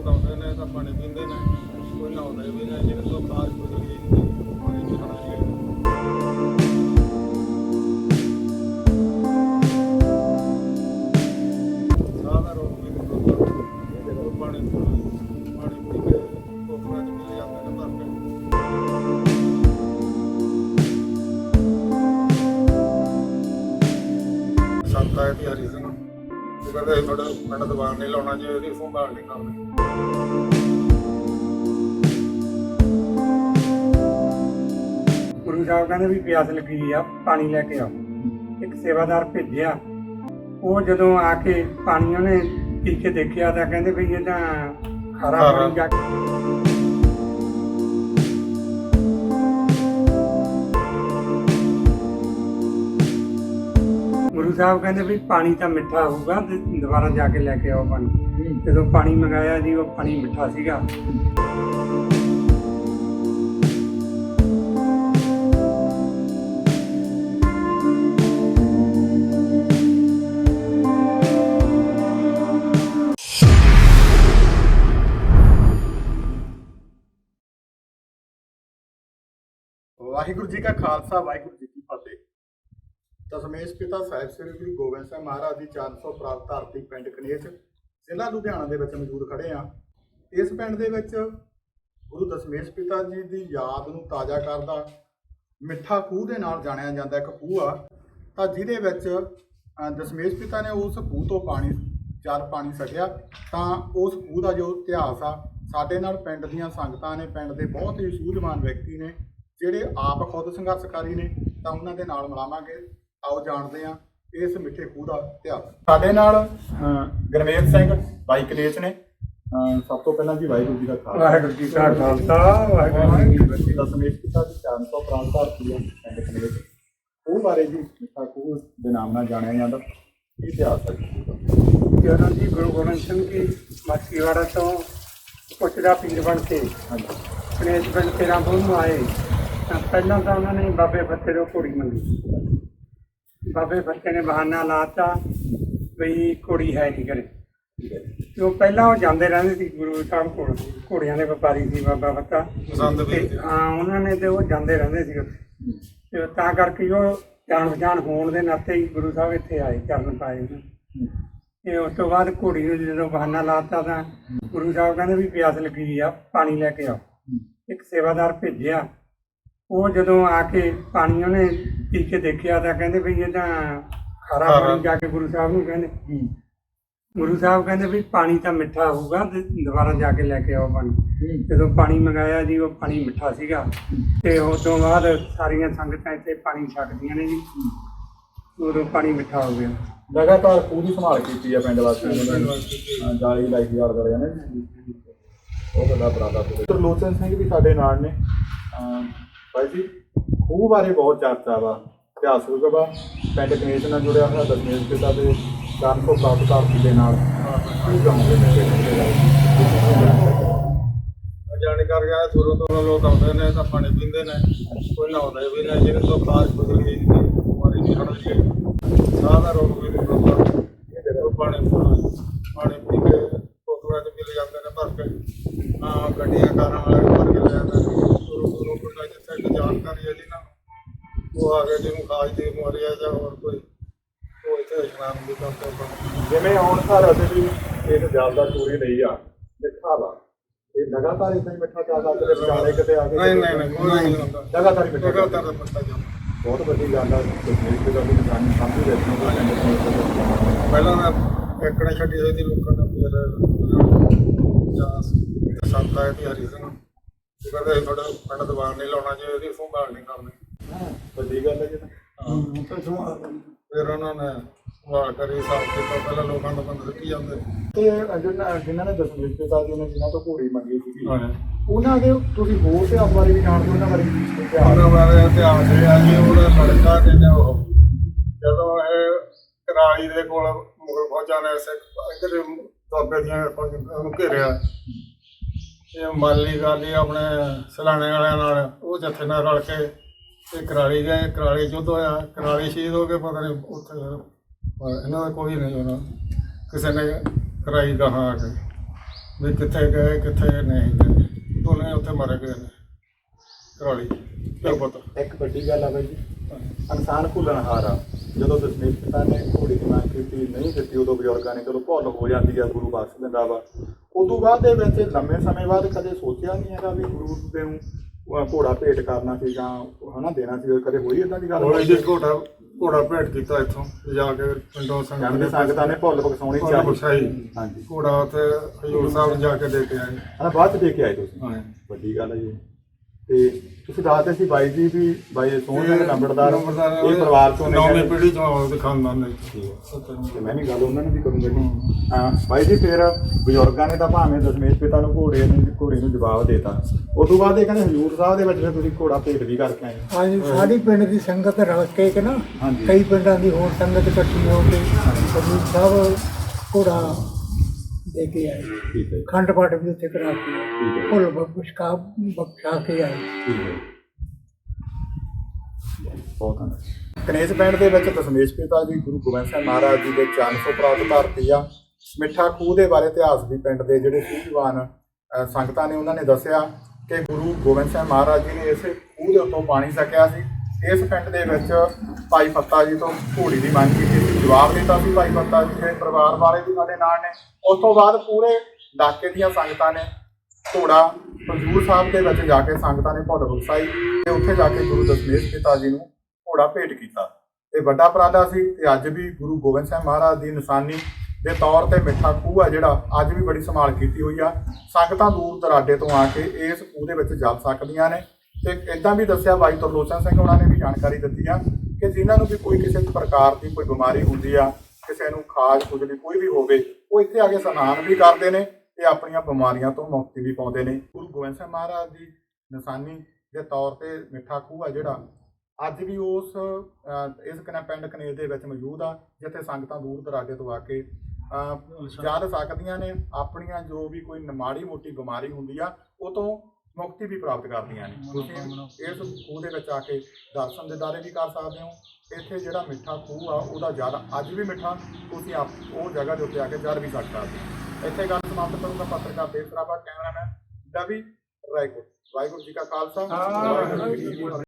ਲੋਕ ਆਉਂਦੇ ਨੇ ਤਾਂ ਪਾਣੀ ਪੀਂਦੇ ਨੇ। ਕੋਈ ਨਹਾਉਂਦੇ ਵੀ ਨੇ ਜਿਹੜੇ ਤੋਂ ਬਾਹਰ ਕਹਿੰਦੇ ਤੁਹਾਡਾ ਪਿੰਡ ਦਬਾਨ ਨਹੀਂ ਲਾਉਣਾ ਜੇ ਇਹਦੀ ਸੰਭਾਲ ਨਹੀਂ ਕਰਦੇ ਗੁਰੂ ਸਾਹਿਬ ਕਹਿੰਦੇ ਵੀ ਪਿਆਸ ਲੱਗੀ ਆ ਪਾਣੀ ਲੈ ਕੇ ਆਓ। ਇੱਕ ਸੇਵਾਦਾਰ ਭੇਜਿਆ। ਉਹ ਜਦੋਂ ਆ ਕੇ ਪਾਣੀ ਉਹਨੇ ਪੀ ਕੇ ਦੇਖਿਆ ਤਾਂ ਕਹਿੰਦੇ ਵੀ ਇਹ ਤਾਂ ਖਾਰਾ। ਪਾਣੀ ਜਾ ਗੁਰੂ ਸਾਹਿਬ ਕਹਿੰਦੇ ਵੀ ਪਾਣੀ ਤਾਂ ਮਿੱਠਾ ਹੋਊਗਾ ਤੇ ਦੁਬਾਰਾ ਜਾ ਕੇ ਲੈ ਕੇ ਆਓ ਪਾਣੀ। ਜਦੋਂ ਪਾਣੀ ਮੰਗਾਇਆ ਜੀ, ਉਹ ਪਾਣੀ ਮਿੱਠਾ ਸੀਗਾ। ਵਾਹਿਗੁਰੂ ਜੀ ਕਾ ਖਾਲਸਾ, ਵਾਹਿਗੁਰੂ ਜੀ ਕੀ ਫਤਿਹ। ਦਸਮੇਸ਼ ਪਿਤਾ ਸਾਹਿਬ ਸ੍ਰੀ ਗੁਰੂ ਗੋਬਿੰਦ ਸਿੰਘ ਮਹਾਰਾਜ ਦੀ 400 ਪ੍ਰਾਪਤ ਧਰਤੀ ਪਿੰਡ ਕਨੇਚ ਜ਼ਿਲ੍ਹਾ ਲੁਧਿਆਣਾ ਦੇ ਵਿੱਚ ਮੌਜੂਦ ਖੜੇ ਆ ਇਸ ਪਿੰਡ ਦੇ ਵਿੱਚ ਗੁਰੂ ਦਸਮੇਸ਼ ਪਿਤਾ ਜੀ ਦੀ ਯਾਦ ਨੂੰ ਤਾਜ਼ਾ ਕਰਦਾ, ਮਿੱਠਾ ਖੂਹ ਦੇ ਨਾਲ ਜਾਣਿਆ ਜਾਂਦਾ ਇੱਕ ਖੂਹ ਆ। ਤਾਂ ਜਿਹਦੇ ਵਿੱਚ ਦਸਮੇਸ਼ ਪਿਤਾ ਨੇ ਉਸ ਖੂਹ ਤੋਂ ਪਾਣੀ, ਚਾਰ ਪਾਣੀ ਸਕਿਆ ਤਾਂ ਉਸ ਖੂਹ ਦਾ ਜੋ ਇਤਿਹਾਸ ਆ, ਸਾਡੇ ਨਾਲ ਪਿੰਡ ਦੀਆਂ ਸੰਗਤਾਂ ਨੇ, ਪਿੰਡ ਦੇ ਬਹੁਤ ਹੀ ਸੂਝਵਾਨ ਵਿਅਕਤੀ ਨੇ, ਜਿਹੜੇ ਆਪ ਖੁਦ ਸੰਘਰਸ਼ਕਾਰੀ ਨੇ, ਤਾਂ ਉਹਨਾਂ ਦੇ ਨਾਲ ਮਿਲਾਵਾਂਗੇ। ਆਓ ਜਾਣਦੇ ਹਾਂ ਇਸ ਮਿੱਠੇ ਖੂਹ ਦਾ ਇਤਿਹਾਸ। ਸਾਡੇ ਨਾਲ ਗੁਰਮੇਲ ਸਿੰਘ ਬਾਈ ਕਲੇਚ ਨੇ। ਸਭ ਤੋਂ ਪਹਿਲਾਂ ਜੀ ਵਾਹਿਗੁਰੂ ਜੀ ਦਾ ਖਾਲਸਾ। ਵਾਹਿਗੁਰੂ ਜੀ ਕਾ ਖਾਲਸਾ ਵਾਹਿਗੁਰੂ ਜੀ ਕੀ ਫਤਿਹ। ਦਸਮੇਸ਼ ਪਿਤਾ ਦੀ 400 ਪ੍ਰਾਂਤ ਧਰਤੀ ਹੈ ਪਿੰਡ ਕਨੇਜ ਉਹ ਬਾਰੇ ਜੀ ਮਿੱਠਾ ਖੂਹ ਦੇ ਨਾਮ ਨਾਲ ਜਾਣਿਆ ਜਾਂਦਾ। ਇਤਿਹਾਸ ਹੈ ਜੀ? ਜਦੋਂ ਜੀ ਗੁਰੂ ਗੋਬਿੰਦ ਸਿੰਘ ਜੀ ਮਾਛੀਵਾੜਾ ਤੋਂ ਪੁੱਛਦਾ ਪੀਰ ਬਣ ਕੇ ਹਾਂਜੀ। ਗਣੇਸ਼ ਪਿੰਡ ਤੇਰਾਂ ਤੋਂ ਨੂੰ ਆਏ ਤਾਂ ਪਹਿਲਾਂ ਤਾਂ ਉਹਨਾਂ ਨੇ ਬਾਬੇ ਫੱਤੇ ਤੋਂ ਕੁੜੀ ਮੰਗੀ। ਬਾਬੇ ਫੱਤੇ ਨੇ ਬਹਾਨਾ ਲਾਤਾ ਵੀ ਕੁੜੀ ਹੈ ਨਹੀਂ ਘਰੇ। ਤੇ ਉਹ ਪਹਿਲਾਂ ਉਹ ਜਾਂਦੇ ਰਹਿੰਦੇ ਸੀ ਗੁਰੂ ਸਾਹਿਬ ਕੋਲ। ਘੋੜਿਆਂ ਦੇ ਵਪਾਰੀ ਸੀ ਬਾਬਾ ਫੱਤਾ ਪਸੰਦ ਵੀ ਤੇ ਹਾਂ ਉਹਨਾਂ ਨੇ ਤੇ ਉਹ ਜਾਂਦੇ ਰਹਿੰਦੇ ਸੀ ਉੱਥੇ। ਤੇ ਤਾਂ ਕਰਕੇ ਉਹ ਜਾਣ ਪਛਾਣ ਹੋਣ ਦੇ ਨਾਤੇ ਹੀ ਗੁਰੂ ਸਾਹਿਬ ਇੱਥੇ ਆਏ ਚਰਨ ਪਾਏ। ਨੇ। ਤੇ ਉਸ ਤੋਂ ਬਾਅਦ ਘੋੜੀ ਨੂੰ ਜਦੋਂ ਬਹਾਨਾ ਲਾਤਾ ਤਾਂ ਗੁਰੂ ਸਾਹਿਬ ਕਹਿੰਦੇ ਵੀ ਪਿਆਸ ਲੱਗੀ ਆ ਪਾਣੀ ਲੈ ਕੇ ਆਓ। ਇੱਕ ਸੇਵਾਦਾਰ ਭੇਜਿਆ। ਉਹ ਜਦੋਂ ਆ ਕੇ ਪਾਣੀ ਉਹਨੇ ਪੀ ਕੇ ਦੇਖਿਆ ਤਾਂ ਕਹਿੰਦੇ ਵੀ ਇਹ ਤਾਂ ਖਾਰਾ। ਪਾਣੀ ਜਾ ਕੇ ਗੁਰੂ ਸਾਹਿਬ ਨੂੰ ਕਹਿੰਦੇ। ਗੁਰੂ ਸਾਹਿਬ ਕਹਿੰਦੇ ਵੀ ਪਾਣੀ ਤਾਂ ਮਿੱਠਾ ਹੋਊਗਾ ਤੇ ਦੁਬਾਰਾ ਜਾ ਕੇ ਲੈ ਕੇ ਆਓ ਪਾਣੀ। ਜਦੋਂ ਪਾਣੀ ਮੰਗਾਇਆ ਜੀ ਉਹ ਪਾਣੀ ਮਿੱਠਾ ਸੀਗਾ। ਤੇ ਉਸ ਤੋਂ ਬਾਅਦ ਸਾਰੀਆਂ ਸੰਗਤਾਂ ਇੱਥੇ ਪਾਣੀ ਛਕਦੀਆਂ ਨੇ ਜੀ। ਉਦੋਂ ਪਾਣੀ ਮਿੱਠਾ ਹੋ ਗਿਆ। ਲਗਾਤਾਰ ਦੀ ਸੰਭਾਲ ਕੀਤੀ ਹੈ ਪਿੰਡ ਵਾਸੀਆਂ ਨੇ। ਜਾਲੀ ਲਾਈ ਯਾਰ ਕਰਿਆ ਨੇ। ਉਹ ਵੱਡਾ ਬਰਾਦਾ ਤੇ ਤਰਲੋਚਨ ਸਿੰਘ ਵੀ ਸਾਡੇ ਨਾਲ ਨੇ। ਭਾਈ ਜੀ, ਖੂਹ ਬਾਰੇ ਬਹੁਤ ਚਰਚਾ ਵਾ ਇਤਿਹਾਸਕ ਵਾ ਪਿੰਡ ਕਨੇਸ਼ ਨਾਲ ਜੁੜਿਆ ਹੋਇਆ ਦਸਮੇਸ਼ ਪਿਤਾ ਦੇ ਜਨਮ ਤੋਂ ਪ੍ਰਾਪਤ ਧਰਤੀ ਦੇ ਨਾਲ ਕੀ ਕਹੋਗੇ ਨੇ ਪਿੰਡ ਗਿਆ ਦੂਰੋਂ ਤੋਂ ਲੋਕ ਆਉਂਦੇ ਨੇ, ਤਾਂ ਪਾਣੀ ਪੀਂਦੇ ਨੇ, ਕੋਈ ਨਹਾਉਂਦੇ ਵੀ ਨੇ ਜਿਹੜੇ ਤੋਂ ਬਾਹਰ ਗੁਜ਼ਰ ਗਏ। ਪਾਣੀ ਨਹੀਂ ਛੱਡਦੇ ਸਾਹ ਦਾ ਰੋਗ ਵੀ ਨਹੀਂ ਹੁੰਦਾ ਜਦੋਂ ਪਾਣੀ ਪਾਣੀ ਪੀ ਕੇ ਕੋਕਰਾਂ ਚ ਮਿਲ ਜਾਂਦੇ ਨੇ ਭਰ ਕੇ ਹਾਂ ਗੱਡੀਆਂ ਕਾਰਾਂ ਵਾਲੇ ਭਰ ਕੇ ਲੈ ਜਾਂਦੇ ਨੇ ਦੂਰੋਂ ਦੂਰੋਂ ਪਿੰਡਾਂ ਜਿੱਥੇ ਕੋਈ ਜਾਣਕਾਰੀ ਹੈ ਜਿਹਨਾਂ ਨੂੰ ਉਹ ਆ ਕੇ ਜਿਹਨੂੰ ਖਾਜ ਦੀ ਬਿਮਾਰੀ ਹੈ ਜਾਂ ਹੋਰ ਕੋਈ ਉਹ ਇੱਥੇ ਇਸ਼ਨਾਨ ਵੀ ਕਰਦੇ ਨੇ ਜਿਵੇਂ ਹੁਣ ਘਰ ਅਸੀਂ ਵੀ ਇੱਕ ਜਲਦਾ ਚੋਰੀ ਲਈ ਆ ਮਿੱਠਾ ਵਾ। ਇਹ ਲਗਾਤਾਰ ਇਦਾਂ ਹੀ ਮਿੱਠਾ ਚੱਲਦਾ ਕਿਤੇ ਵਿਚਾਲੇ ਕਿਤੇ ਆ ਕੇ ਨਹੀਂ ਨਹੀਂ ਨਹੀਂ ਕੋਈ ਨਹੀਂ ਹੁੰਦਾ। ਲਗਾਤਾਰ ਹੀ ਮਿੱਠਾ ਲਗਾਤਾਰ ਦਾ ਜਾਂਦਾ। ਬਹੁਤ ਵੱਡੀ ਗੱਲ ਆ ਦਸਮੇਸ਼ ਪਿਤਾ ਦੀ ਨਿਸ਼ਾਨੀ ਸਾਂਭੀ ਰੱਖਣੀ ਉਹ ਪਿੰਡ ਕਨੇਸ਼ ਦੇ ਪਹਿਲਾਂ ਤਾਂ ਇੱਕਣੇ ਛੱਡੀ ਹੋਈ ਸੀ ਲੋਕਾਂ ਨੇ ਫਿਰ ਜਾਂ ਸੰਤਾਂ ਦੀ ਹਰੀ ਸਿੰਘ ਕਹਿੰਦੇ ਤੁਹਾਡਾ ਪਿੰਡ ਦਬਾਨ ਨਹੀਂ ਲਾਉਣਾ ਜੇ ਇਹਦੀ ਸੰਭਾਲ ਨਹੀਂ ਕਰਨੀ। ਵੱਡੀ ਗੱਲ ਹੈ ਜੀ। ਤਾਂ। ਫਿਰ ਉਹਨਾਂ ਨੇ ਸੰਭਾਲ ਕਰੀ ਸਾਫ਼ ਕੀਤਾ ਪਹਿਲਾਂ ਲੋਕਾਂ ਤੋਂ ਬੰਦ ਸਿੱਟੀ ਜਾਂਦੇ। ਤੇ ਜਿਹਨਾਂ ਜਿਨ੍ਹਾਂ ਨੇ ਦਸਮੇਸ਼ ਪਿਤਾ ਜੀ ਨੇ ਜਿਨ੍ਹਾਂ ਤੋਂ ਘੋੜੀ ਮੰਗੀ ਸੀ ਹਾਂ। ਉਹਨਾਂ ਦੇ ਤੁਸੀਂ ਹੋਰ ਤੇ ਆਪ ਬਾਰੇ ਵੀ ਜਾਣਦੇ ਉਹਨਾਂ ਬਾਰੇ ਇਤਿਹਾਸ? ਉਹਨਾਂ ਬਾਰੇ ਇਤਿਹਾਸ ਇਹ ਆ ਜੀ ਉਹਦਾ ਸੜਕਾ ਜਿਹਨੇ ਉਹ ਜਦੋਂ ਇਹ ਕਰਾਲੀ ਦੇ ਕੋਲ ਮੁਗਲ ਫੌਜਾਂ ਨੇ ਸਿੱਖ ਇੱਧਰ ਬਾਬੇ ਦੀਆਂ ਫੌਜਾਂ ਨੂੰ ਘੇਰਿਆ। ਇਹ ਮਾਲੀ ਗਾਲੀ ਆਪਣੇ ਸਲਾਣੇ ਵਾਲਿਆਂ ਨਾਲ ਉਹ ਜੱਥੇ ਨਾਲ ਰਲ ਕੇ ਤੇ ਕਰਾਲੀ ਗਏ ਕਰਾਲੀ ਯੁੱਧ ਹੋਇਆ, ਕਰਾਲੀ ਸ਼ਹੀਦ ਹੋ ਗਏ ਪਤਾ ਨਹੀਂ ਉੱਥੇ ਇਹਨਾਂ ਦਾ ਕੋਈ ਨਹੀਂ ਹੋਣਾ। ਕਿਸੇ ਨੇ ਕਰਾਈ ਗਾਹਾਂ ਆ ਕੇ, ਵੀ ਕਿੱਥੇ ਗਏ, ਕਿੱਥੇ ਨਹੀਂ ਗਏ। ਦੋਨੇ ਉੱਥੇ ਮਾਰੇ ਗਏ ਨੇ, ਕਰਾਲੀ। ਕਿਆ ਪਤਾ। ਇੱਕ ਵੱਡੀ ਗੱਲ ਆ ਬਾਈ ਜੀ। ਇਨਸਾਨ ਭੁੱਲਣਹਾਰ ਆ। ਜਦੋਂ ਦਸ਼ਮੇਸ਼ ਪਿਤਾ ਨੇ ਘੋੜੀ ਦੀ ਮੰਗ ਕੀਤੀ, ਨਹੀਂ ਦਿੱਤੀ, ਉਦੋਂ ਬਜ਼ੁਰਗਾਂ ਨੇ ਚਲੋ ਭੁੱਲ ਹੋ ਜਾਂਦੀ ਆ, ਗੁਰੂ ਬਖਸ਼ ਦਿੰਦਾ ਵਾ। ਉਦੋਂ ਬਾਅਦ ਦੇ ਵਿੱਚ ਲੰਮੇ ਸਮੇਂ ਬਾਅਦ ਕਦੇ ਸੋਚਿਆ ਨਹੀਂ ਹੈਗਾ ਵੀ ਗੁਰੂ ਦੇ ਨੂੰ ਅਹ ਘੋੜਾ ਭੇਟ ਕਰਨਾ ਸੀ ਜਾਂ ਹਨਾ ਦੇਣਾ ਸੀ ਕਦੇ ਹੋਈ ਇਦਾਂ ਦੀ ਗੱਲ? ਹੁਣ ਜੀ ਘੋੜਾ ਘੋੜਾ ਭੇਟ ਕੀਤਾ ਇੱਥੋਂ ਜਾ ਕੇ ਪਿੰਡੋਂ ਸੰਗਤ ਜਾਂਦੇ ਸੰਗਤਾਂ ਨੇ ਭੁੱਲ ਬਖਸ਼ਾਉਣੀ ਚਾਹੀਦੀ। ਹਾਂਜੀ। ਘੋੜਾ ਤੇ ਹਜੂਰ ਸਾਹਿਬ ਜਾ ਕੇ ਦੇ ਕੇ ਆਏ। ਹਨਾ ਬਾਅਦ ਚ ਦੇ ਕੇ ਆਏ ਤੁਸੀਂ? ਵੱਡੀ ਗੱਲ ਹੈ ਜੀ। ਤੇ ਤੁਸੀਂ ਦੱਸਦੇ ਸੀ ਬਾਈ ਜੀ ਵੀ ਬਾਈ ਸੋਹਣ ਸਿੰਘ ਲੰਬੜਦਾਰ ਨੰਬਰਦਾਰ। ਇਹ ਪਰਿਵਾਰ ਤੋਂ ਨੇ ਨੌਵੀਂ। ਪੀੜ੍ਹੀ ਤੋਂ ਆਉਂਦੇ ਖਾਨਦਾਨ ਨੇ ਠੀਕ। ਤੇ ਮੈਂ ਵੀ ਗੱਲ ਉਹਨਾਂ ਨੂੰ ਵੀ ਕਰੂੰਗਾ ਜੀ। ਹਾਂ। ਬਾਈ ਜੀ ਫਿਰ ਬਜ਼ੁਰਗਾਂ ਨੇ ਤਾਂ ਭਾਵੇਂ ਦਸ਼ਮੇਸ਼ ਪਿਤਾ ਨੂੰ ਘੋੜੇ ਨੂੰ ਘੋੜੇ ਨੂੰ ਜਵਾਬ ਦੇਤਾ। ਉਸ ਤੋਂ ਬਾਅਦ ਇਹ ਕਹਿੰਦੇ ਹਜੂਰ ਸਾਹਿਬ ਦੇ ਵਿੱਚ ਫਿਰ ਤੁਸੀਂ ਘੋੜਾ ਭੇਟ ਵੀ ਕਰਕੇ ਆਏ। ਹਾਂਜੀ ਸਾਡੀ ਪਿੰਡ ਦੀ ਸੰਗਤ ਰਲ ਕੇ ਕਿ ਨਾ। ਕਈ ਪਿੰਡਾਂ ਦੀ ਹੋਰ ਸੰਗਤ ਇਕੱਠੀ ਹੋ ਕੇ ਕਬੀਰ ਸਾਹਿਬ ਘੋੜਾ ਦੇ ਕੇ ਆਏ। ਠੀਕ ਹੈ ਜੀ, ਖੰਡ ਪਾਠ ਵੀ ਉੱਥੇ ਕਰਾ ਕੇ। ਠੀਕ ਹੈ ਫੁੱਲ ਬਖਸ਼ਾ ਬਖਸ਼ਾ ਕੇ ਆਏ। ਠੀਕ ਹੈ ਬਹੁਤ ਧੰਨਵਾਦ। ਕਨੇਜ ਪਿੰਡ ਦੇ ਵਿੱਚ ਦਸ਼ਮੇਸ਼ ਪਿਤਾ ਜੀ ਗੁਰੂ ਗੋਬਿੰਦ ਸਿੰਘ ਮਹਾਰਾਜ ਜੀ ਦੇ ਚਰਨ ਸੌ ਪ੍ਰਾਪਤ ਧਰਤੀ ਆ। ਮਿੱਠਾ ਖੂਹ ਦੇ ਬਾਰੇ ਇਤਿਹਾਸ ਵੀ ਪਿੰਡ ਦੇ ਜਿਹੜੇ ਸੂਝਵਾਨ ਸੰਗਤਾਂ ਨੇ ਉਹਨਾਂ ਨੇ ਦੱਸਿਆ ਕਿ ਗੁਰੂ ਗੋਬਿੰਦ ਸਿੰਘ ਮਹਾਰਾਜ ਜੀ ਨੇ ਇਸੇ ਖੂਹ ਦੇ ਉੱਤੋਂ ਪਾਣੀ ਛਕਿਆ ਸੀ। ਇਸ ਪਿੰਡ ਦੇ ਵਿੱਚ ਭਾਈ ਫੱਤਾ ਜੀ ਤੋਂ ਘੋੜੀ ਦੀ ਮੰਗ ਕੀਤੀ ਸੀ, ਜਵਾਬ ਦਿੱਤਾ ਸੀ ਭਾਈ ਫੱਤਾ ਜੀ ਦੇ ਪਰਿਵਾਰ ਵਾਲੇ ਵੀ ਸਾਡੇ ਨਾਲ ਨੇ। ਉਸ ਤੋਂ ਬਾਅਦ ਪੂਰੇ ਇਲਾਕੇ ਦੀਆਂ ਸੰਗਤਾਂ ਨੇ ਘੋੜਾ ਹਜ਼ੂਰ ਸਾਹਿਬ ਦੇ ਵਿੱਚ ਜਾ ਕੇ ਸੰਗਤਾਂ ਨੇ ਭੁੱਲ ਬਖਸ਼ਾਈ ਤੇ ਉੱਥੇ ਜਾ ਕੇ ਗੁਰੂ ਦਸ਼ਮੇਸ਼ ਪਿਤਾ ਜੀ ਨੂੰ ਘੋੜਾ ਭੇਟ ਕੀਤਾ। ਤੇ ਵੱਡਾ ਉਪਰਾਲਾ ਸੀ ਤੇ ਅੱਜ ਵੀ ਗੁਰੂ ਗੋਬਿੰਦ ਸਿੰਘ ਮਹਾਰਾਜ ਦੀ ਨਿਸ਼ਾਨੀ ਦੇ ਤੌਰ ਤੇ ਮਿੱਠਾ ਖੂਹ ਆ ਜਿਹੜਾ ਅੱਜ ਵੀ ਬੜੀ ਸੰਭਾਲ ਕੀਤੀ ਹੋਈ ਆ। ਸੰਗਤਾਂ ਦੂਰ ਦਰਾਡੇ ਤੋਂ ਆ ਕੇ ਇਸ ਖੂਹ ਦੇ ਵਿੱਚ ਜਾ ਸਕਦੀਆਂ ਨੇ। ਤੇ ਇਦਾਂ ਵੀ ਦੱਸਿਆ ਬਾਈ ਤਰਲੋਚਨ ਸਿੰਘ ਉਹਨਾਂ ਨੇ ਵੀ ਜਾਣਕਾਰੀ ਦਿੱਤੀ ਆ ਕਿ ਜਿਨ੍ਹਾਂ ਨੂੰ ਵੀ ਕੋਈ ਕਿਸੇ ਪ੍ਰਕਾਰ ਦੀ ਕੋਈ ਬਿਮਾਰੀ ਹੁੰਦੀ ਆ ਕਿਸੇ ਨੂੰ ਖਾਜ ਖੁਜਲੀ ਕੋਈ ਵੀ ਹੋਵੇ ਉਹ ਇੱਥੇ ਆ ਕੇ ਇਸ਼ਨਾਨ ਵੀ ਕਰਦੇ ਨੇ ਤੇ ਆਪਣੀਆਂ ਬਿਮਾਰੀਆਂ ਤੋਂ ਮੁਕਤੀ ਵੀ ਪਾਉਂਦੇ ਨੇ। ਗੁਰੂ ਗੋਬਿੰਦ ਸਿੰਘ ਮਹਾਰਾਜ ਦੀ ਨਿਸ਼ਾਨੀ ਦੇ ਤੌਰ ਤੇ ਮਿੱਠਾ ਖੂਹ ਆ ਜਿਹੜਾ ਅੱਜ ਵੀ ਉਸ ਇਸ ਕਨਾ ਪਿੰਡ ਕਨੇਜ ਦੇ ਵਿੱਚ ਮੌਜੂਦ ਆ ਜਿੱਥੇ ਸੰਗਤਾਂ ਦੂਰ ਦਰਾਡੇ ਤੋਂ ਆ ਕੇ ਜਾ ਸਕਦੀਆਂ ਨੇ ਆਪਣੀਆਂ ਜੋ ਵੀ ਕੋਈ ਮਾੜੀ ਮੋਟੀ ਬਿਮਾਰੀ ਹੁੰਦੀ ਆ ਉਹ ਤੋਂ ਮੁਕਤੀ ਵੀ ਪ੍ਰਾਪਤ ਕਰਦੀਆਂ ਨੇ। ਤੁਸੀਂ ਇਸ ਖੂਹ ਦੇ ਵਿੱਚ ਆ ਕੇ ਦਰਸ਼ਨ ਦਿਦਾਰੇ ਵੀ ਕਰ ਸਕਦੇ ਹੋ। ਇੱਥੇ ਜਿਹੜਾ ਮਿੱਠਾ ਖੂਹ ਆ ਉਹਦਾ ਜਲ ਅੱਜ ਵੀ ਮਿੱਠਾ ਤੁਸੀਂ ਆਪ ਉਹ ਜਗ੍ਹਾ ਦੇ ਉੱਤੇ ਆ ਕੇ ਜਲ ਵੀ ਸਕਦੇ ਹੋ। ਇੱਥੇ ਗੱਲ ਸਮਾਪਤ ਕਰੂੰਗਾ ਪੱਤਰਕਾਰ ਦੇਵ ਸਰਾਭਾ ਕੈਮਰਾਮੈਨ ਰਵੀ ਰਾਏਕੋਟ। ਵਾਹਿਗੁਰੂ ਜੀ ਕਾ ਖਾਲਸਾ।